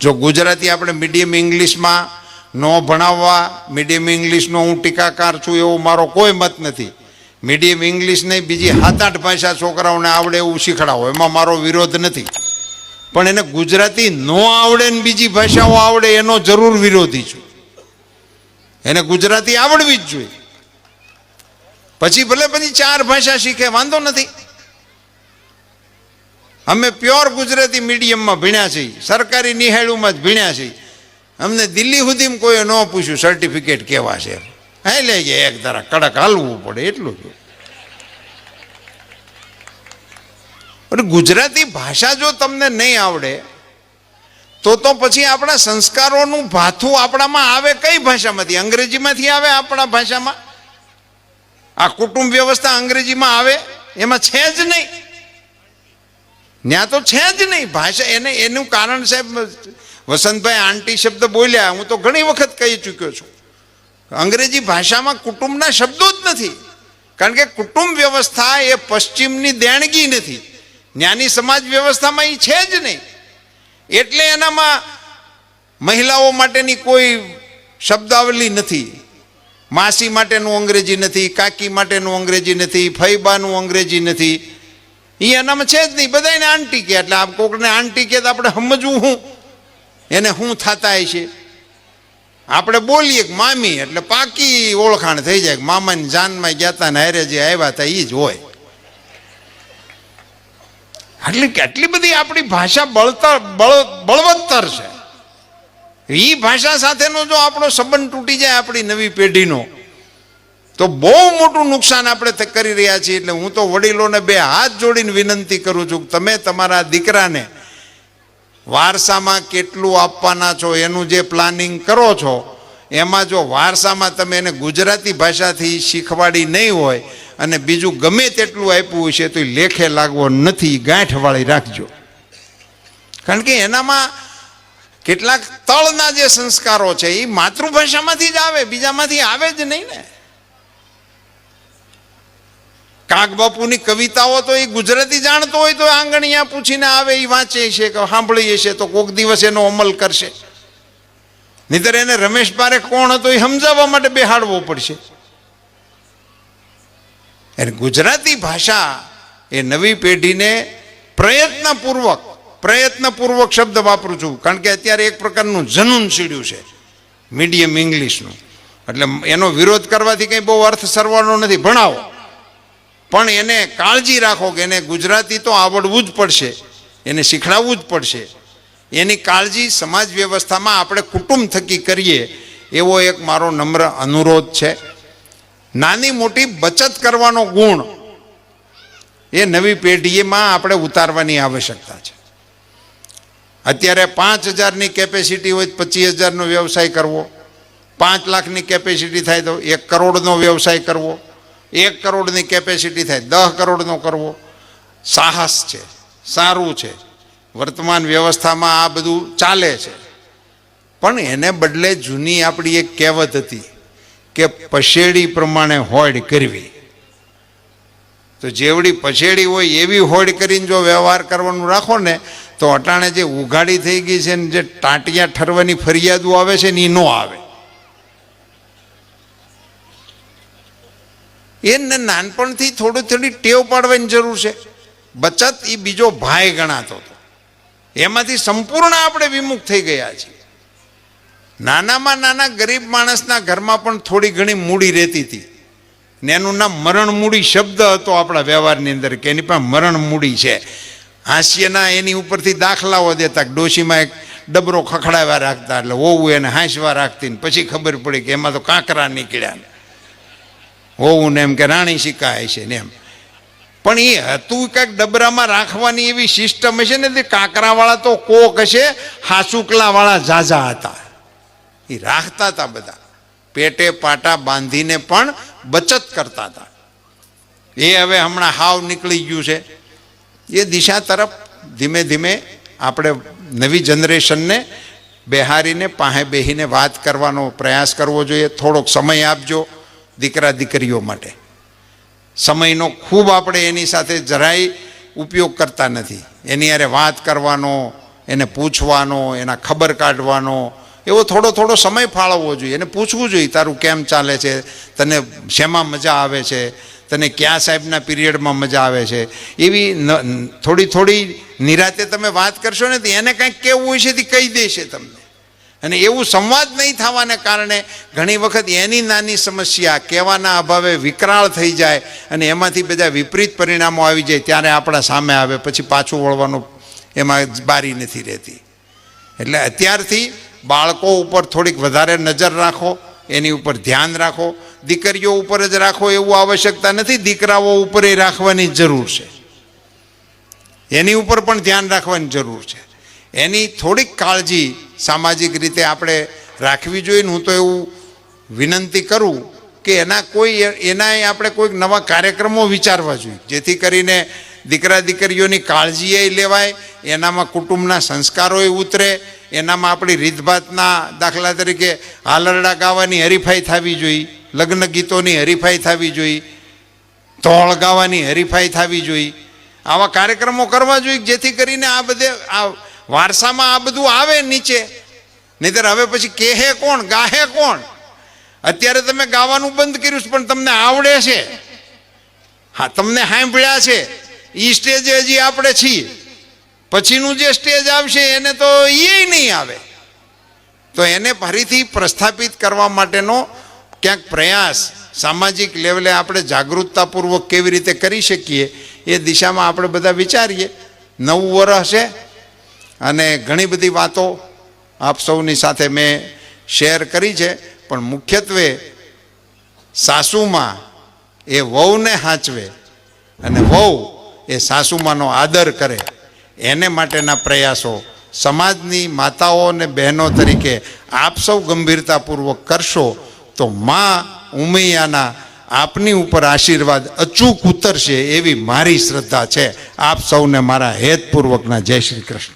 જો ગુજરાતી આપણે મીડિયમ ઇંગ્લિશમાં ન ભણાવવા, મીડિયમ ઇંગ્લિશનો હું ટીકાકાર છું એવો મારો કોઈ મત નથી. મીડિયમ ઇંગ્લિશ નહીં, બીજી સાત આઠ ભાષા છોકરાઓને આવડે એવું શીખડાવો. એમાં મારો વિરોધ નથી. પણ એને ગુજરાતી ન આવડે ને બીજી ભાષાઓ આવડે એનો જરૂર વિરોધી છું. એને ગુજરાતી આવડવી જ જોઈએ. પછી ભલે પછી ચાર ભાષા શીખે, વાંધો નથી. અમે પ્યોર ગુજરાતી મીડિયમમાં ભણ્યા છીએ. સરકારી નિહાળુમાં જ ભણ્યા છીએ. અમને દિલ્હી સુધી કોઈએ ન પૂછ્યું સર્ટિફિકેટ કેવા છે? હે લે ગયા, એક તારા કડક હાલવું પડે. એટલું જ. ગુજરાતી ભાષા જો તમને નહીં આવડે, તો તો પછી આપણા સંસ્કારોનું ભાથું આપણામાં આવે કઈ ભાષામાંથી? અંગ્રેજીમાંથી આવે આપણા ભાષામાં? આ કુટુંબ વ્યવસ્થા અંગ્રેજીમાં આવે? એમાં છે જ નહીં. ત્યાં તો છે જ નહીં. ભાષા એને, એનું કારણ સાહેબ, વસંતભાઈ આંટી શબ્દ બોલ્યા. હું તો ઘણી વખત કહી ચૂક્યો છું. અંગ્રેજી ભાષામાં કુટુંબના શબ્દો જ નથી. કારણ કે કુટુંબ વ્યવસ્થા એ પશ્ચિમની દેણગી નથી. જ્ઞાની સમાજ વ્યવસ્થામાં એ છે જ નહીં. એટલે એનામાં મહિલાઓ માટેની કોઈ શબ્દાવલી નથી. માસી માટેનું અંગ્રેજી નથી, કાકી માટેનું અંગ્રેજી નથી ફૈબાનું અંગ્રેજી નથી. એ એનામાં છે જ નહીં બધાને આંટી કે એટલે આ કોકને આંટી કે આપણે સમજવું હું. એને શું થતા છે. આપણે બોલીએ કે મામી, એટલે પાકી ઓળખાણ થઈ જાય મામાની જાનમાં ગયા હતા ને હારે જે આવ્યા હતા એ જ હોય. એટલે કેટલી બધી આપણી ભાષા બળતર, બળ, બળવત્તર છે. એ ભાષા સાથેનો જો આપણો સંબંધ તૂટી જાય આપણી નવી પેઢીનો તો બહુ મોટું નુકસાન આપણે કરી રહ્યા છીએ એટલે હું તો વડીલોને બે હાથ જોડીને વિનંતી કરું છું તમે તમારા દીકરાને વારસામાં કેટલું આપવાના છો, એનું જે પ્લાનિંગ કરો છો, એમાં જો વારસામાં તમે એને ગુજરાતી ભાષાથી શીખવાડી નહીં હોય અને બીજું ગમે તેટલું આપ્યું હશે તો લેખે લાગવો નથી ગાંઠવાળી રાખજો. કારણ કે એનામાં કેટલાક તળના જે સંસ્કારો છે, એ માતૃભાષામાંથી જ આવે, બીજામાંથી આવે જ નહીં ને. કાક બાપુની કવિતાઓ તો એ ગુજરાતી જાણતો હોય તો આંગણિયા પૂછીને આવે એ વાંચે છે કે સાંભળીએ છે તો કોક દિવસ એનો અમલ કરશે. નહીતર એને રમેશ પારેખ કોણ હતો એ સમજાવવા માટે બેહાડવો પડશે. એને ગુજરાતી ભાષા એ નવી પેઢીને પ્રયત્નપૂર્વક પ્રયત્નપૂર્વક શબ્દ વાપરું છું, કારણ કે અત્યારે એક પ્રકારનું જનૂન સીડ્યું છે, મીડિયમ ઇંગ્લિશનું. એટલે એનો વિરોધ કરવાથી કંઈ બહુ અર્થ સરવાનો નથી. ભણાવો. પણ એને કાળજી રાખો કે એને ગુજરાતી તો આવડવું જ પડશે. એને શીખડાવવું જ પડશે. એની કાળજી સમાજ વ્યવસ્થામાં આપણે કુટુંબ થકી કરીએ, એવો એક મારો નમ્ર અનુરોધ છે. નાની મોટી બચત કરવાનો ગુણ એ નવી પેઢીમાં આપણે ઉતારવાની આવશ્યકતા છે. અત્યારે પાંચ હજારની કેપેસિટી હોય પચીસ હજારનો વ્યવસાય કરવો. પાંચ લાખની કેપેસિટી થાય તો એક કરોડનો વ્યવસાય કરવો. એક કરોડની કેપેસિટી થાય દસ કરોડનો કરવો. સાહસ છે, સારું છે. વર્તમાન વ્યવસ્થામાં આ બધું ચાલે છે. પણ એને બદલે જૂની આપણી એક કહેવત હતી કે પછેડી પ્રમાણે હોડ કરવી. તો જેવડી પછેડી હોય એવી હોડ કરીને જો વ્યવહાર કરવાનું રાખો ને, તો અટાણે જે ઉઘાડી થઈ ગઈ છે ને જે ટાંટિયા ઠરવાની ફરિયાદો આવે છે ને એ ન આવે. એને નાનપણથી થોડી થોડી ટેવ પાડવાની જરૂર છે. બચત એ બીજો ભાઈ ગણાતો હતો. એમાંથી સંપૂર્ણ આપણે વિમુખ થઈ ગયા છીએ. નાનામાં નાના ગરીબ માણસના ઘરમાં પણ થોડી ઘણી મૂડી રહેતી હતી. ને એનું નામ મરણ મૂડી શબ્દ હતો આપણા વ્યવહારની અંદર, કે એની પાસે મરણ મૂડી છે. હાસ્યના એની ઉપરથી દાખલાઓ દેતા ડોશીમાં એક ડબરો ખખડાવ્યા રાખતા, એટલે હોવું એને હાંસવા રાખતી ને પછી ખબર પડી કે એમાં તો કાંકરા નીકળ્યા હોવું ને એમ કે રાણી શીખાય છે ને એમ. પણ એ હતું કંઈક ડબરામાં રાખવાની એવી સિસ્ટમ હશે ને તે કાંકરાવાળા તો કોક હશે, હાસુકલાવાળા ઝાઝા હતા. એ રાખતા હતા બધા. પેટે પાટા બાંધીને પણ બચત કરતા હતા. એ હવે હમણાં હાવ નીકળી ગયું છે. એ દિશા તરફ ધીમે ધીમે આપણે નવી જનરેશનને બેહારીને, પાસે બેહીને વાત કરવાનો પ્રયાસ કરવો જોઈએ. થોડોક સમય આપજો. દીકરા દીકરીઓ માટે. સમયનો ખૂબ આપણે એની સાથે જરાય ઉપયોગ કરતા નથી. એની યારે વાત કરવાનો, એને પૂછવાનો, એના ખબર કાઢવાનો, એવો થોડો થોડો સમય ફાળવવો જોઈએ. એને પૂછવું જોઈએ, તારું કેમ ચાલે છે? તને શેમાં મજા આવે છે? તને કયા સાહેબના પીરિયડમાં મજા આવે છે? એવી થોડી થોડી નિરાતે તમે વાત કરશો ને તો એને કંઈક કેવું હોય છે તે કહી દેશે તમને. અને એવું સંવાદ નહીં થવાને કારણે ઘણી વખત એની નાની સમસ્યા, કહેવાના અભાવે વિકરાળ થઈ જાય અને એમાંથી બધા વિપરીત પરિણામો આવી જાય ત્યારે આપણા સામે આવે, પછી પાછું વળવાનું એમાં બારી નથી રહેતી. એટલે અત્યારથી બાળકો ઉપર થોડીક વધારે નજર રાખો, એની ઉપર ધ્યાન રાખો, દીકરીઓ ઉપર જ રાખો એવું આવશ્યકતા નથી, દીકરાઓ ઉપર એ રાખવાની જરૂર છે. એની ઉપર પણ ધ્યાન રાખવાની જરૂર છે. એની થોડીક કાળજી સામાજિક રીતે આપણે રાખવી જોઈએ હું તો એવું વિનંતી કરું કે એના કોઈ એનાય આપણે કોઈક નવા કાર્યક્રમો વિચારવા જોઈએ. જેથી કરીને દીકરા દીકરીઓની કાળજી એ લેવાય, એનામાં કુટુંબના સંસ્કારોય ઉતરે, એનામાં આપણી રીતભાતના દાખલા તરીકે હાલરડા ગાવાની હરીફાઈ થવી જોઈએ, લગ્ન ગીતોની હરીફાઈ થવી જોઈએ, ધોળ ગાવાની હરીફાઈ થવી જોઈએ. આવા કાર્યક્રમો કરવા જોઈએ જેથી કરીને આ બધે આ વારસામાં આ બધું આવે નીચે. નહીતર હવે પછી કેહે કોણ, ગાહે કોણ? અત્યારે તમે ગાવાનું બંધ કર્યું પણ તમને આવડે છે. હા, તમને સાંભળ્યા છે. એ સ્ટેજ હજી આપણે છીએ. પછીનું જે સ્ટેજ આવશે, એને તો એ નહીં આવે. તો એને ફરીથી પ્રસ્થાપિત કરવા માટેનો ક્યાંક પ્રયાસ સામાજિક લેવલે આપણે જાગૃતતાપૂર્વક કેવી રીતે કરી શકીએ, એ દિશામાં આપણે બધા વિચારીએ. નવું વર્ષ છે અને ઘણી બધી વાતો આપ સૌની સાથે મેં શેર કરી છે, પણ મુખ્યત્વે સાસુમાં એ વહુને હાંચવે અને વહુ એ સાસુમાનો આદર કરે. એને માટેના પ્રયાસો સમાજની માતાઓ અને બહેનો તરીકે આપ સૌ ગંભીરતાપૂર્વક કરશો તો માં ઉમૈયાના આપની ઉપર આશીર્વાદ અચૂક ઉતરશે એવી મારી શ્રદ્ધા છે. આપ સૌને મારા હેતપૂર્વકના જય શ્રી કૃષ્ણ.